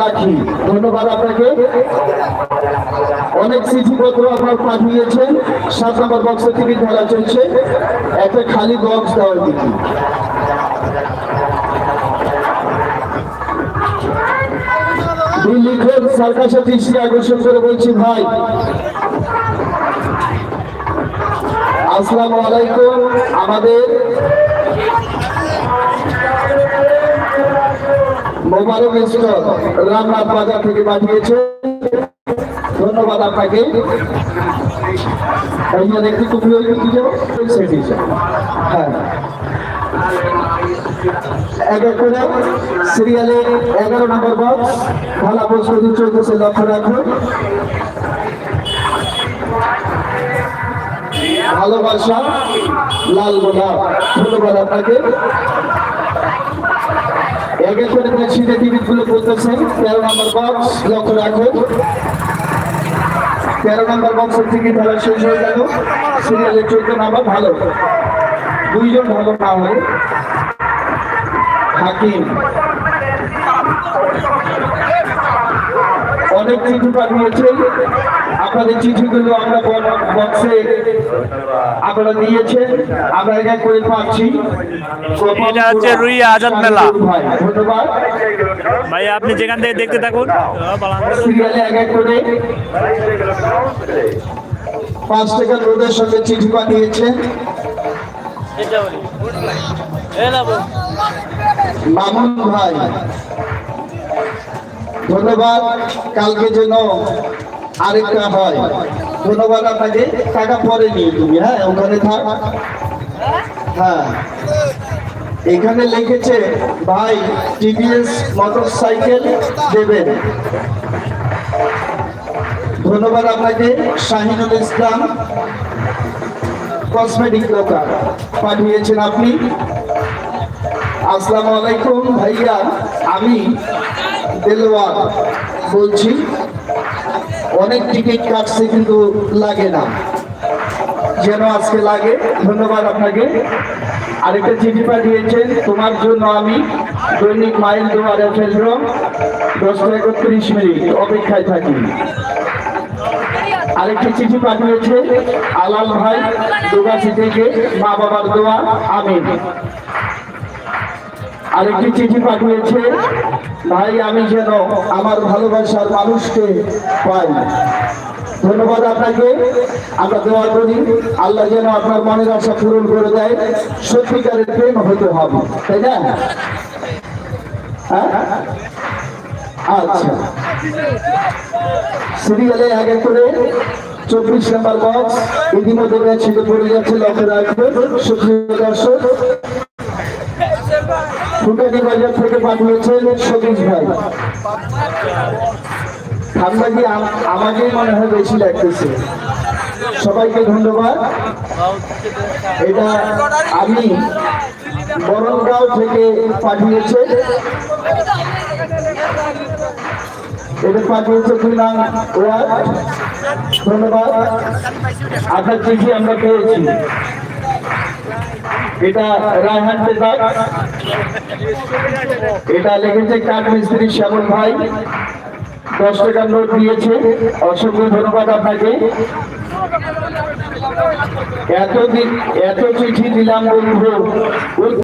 রাখি। ধন্যবাদ আপনাকে। অনেক চিঠিপত্র আপনার পাঠিয়েছেন। সাত নম্বর বক্সের টিকিট ধরা চলছে। একটা খালি বক্স দেওয়ার দিকে লিখুন সার্কাসের দৃষ্টি আকর্ষণ করে বলছি, ভাই, আসসালামু আলাইকুম। আমাদের মোবারক স্টোর রামনাথ বাজার থেকে পাঠিয়েছে। ধন্যবাদ আপনাকে। যাব সেটি হ্যাঁ। এক এক করে সিরিয়ালে এগারো নম্বর বক্স লক্ষ্য রাখুন। ভালোবাসা, লাল গোলাপ ধন্যবাদ আপনাকে। এক এক করে সিটে টিকিটগুলো বলতেছেন তেরো নম্বর বক্স লক্ষ্য রাখুন। তেরো নম্বর বক্সের টিকিট ভালো শেষ হয়ে গেল। সিরিয়ালের চোদ্দ নম্বর ভালো। দুইজন ভালো না হয় হাকিম। অনেক চিঠি পাঠিয়েছে আপনাদের চিঠিগুলো আমরা বক্সে আপনারা দিয়েছেন আমরা করে পাচ্ছি। এটা হচ্ছে রুই আজাদ মেলা। ভাই, ধন্যবাদ। ভাই আপনি যেখান থেকে দেখতে থাকুন সিরিয়ালে এক এক করে পাঁচ টাকা রোদের সঙ্গে চিঠি পাঠিয়েছে মামুন ভাই ধন্যবাদ। কালকে যেন আরেকটা হয়। ধন্যবাদ আপনাকে। টাকা পরে নিয়ে তুমি হ্যাঁ? ওখানে থাক। হ্যাঁ। এখানে লিখেছে, ভাই, টিভিএস মোটর সাইকেল দেবেন। ধন্যবাদ আপনাকে। শাহিনুল ইসলাম কসমেটিক দোকান পাঠিয়েছেন আপনি। আসসালামু আলাইকুম, ভাইয়া। আমি দেলোয়ার বলছি। অনেক টিকিট কাটছে কিন্তু লাগে না। যেন আজকে লাগে, ধন্যবাদ আপনাকে। আরেকটা চিঠি পাঠিয়েছেন, তোমার জন্য আমি দৈনিক মাইল দুয়ারে ফেলব দশটা একত্রিশ মিনিট অপেক্ষায় থাকি। আরেকটি চিঠি পাঠিয়েছে, আলাল ভাই, দুগাছি থেকে মা বাবার দোয়া, আমিন। আরেকটি চিঠি পাঠিয়েছে ভাই আমি যেন আমার ভালোবাসার মানুষকে পাই। ধন্যবাদ আপনাকে, আমরা দোয়া করি, আল্লাহ যেন আপনার মনের আশা পূরণ করে দেয়, সত্যিকারের প্রেম হতে হবে, তাই না? হ্যাঁ? আচ্ছা। সিরিয়ালে আগে করে চব্বিশ নম্বর বক্স ইতিমধ্যে ছিল পড়ে যাচ্ছে, লক্ষ্য রাখবে সুপ্রিয় দর্শক ফুটানি বাজার থেকে পাঠিয়েছেন সতীশ ভাই। ঠান্ডা কি আমাকেই মনে হয় বেশি লাগতেছে সবাইকে ধন্যবাদ। এটা আমি বরণগাঁও থেকে পাঠিয়েছে। এটা পাঠিয়েছে কুনাং ওয়ার্ড। ধন্যবাদ। আপনার চিঠি আমরা পেয়েছি। এটা রায়হান পেদার এটা লিখেছে কাঠ মিস্ত্রি শ্যামল ভাই। দশ টাকার নোট দিয়েছে। অসংখ্য ধন্যবাদ আপনাকে। এত এত চিঠি দিলাম বলব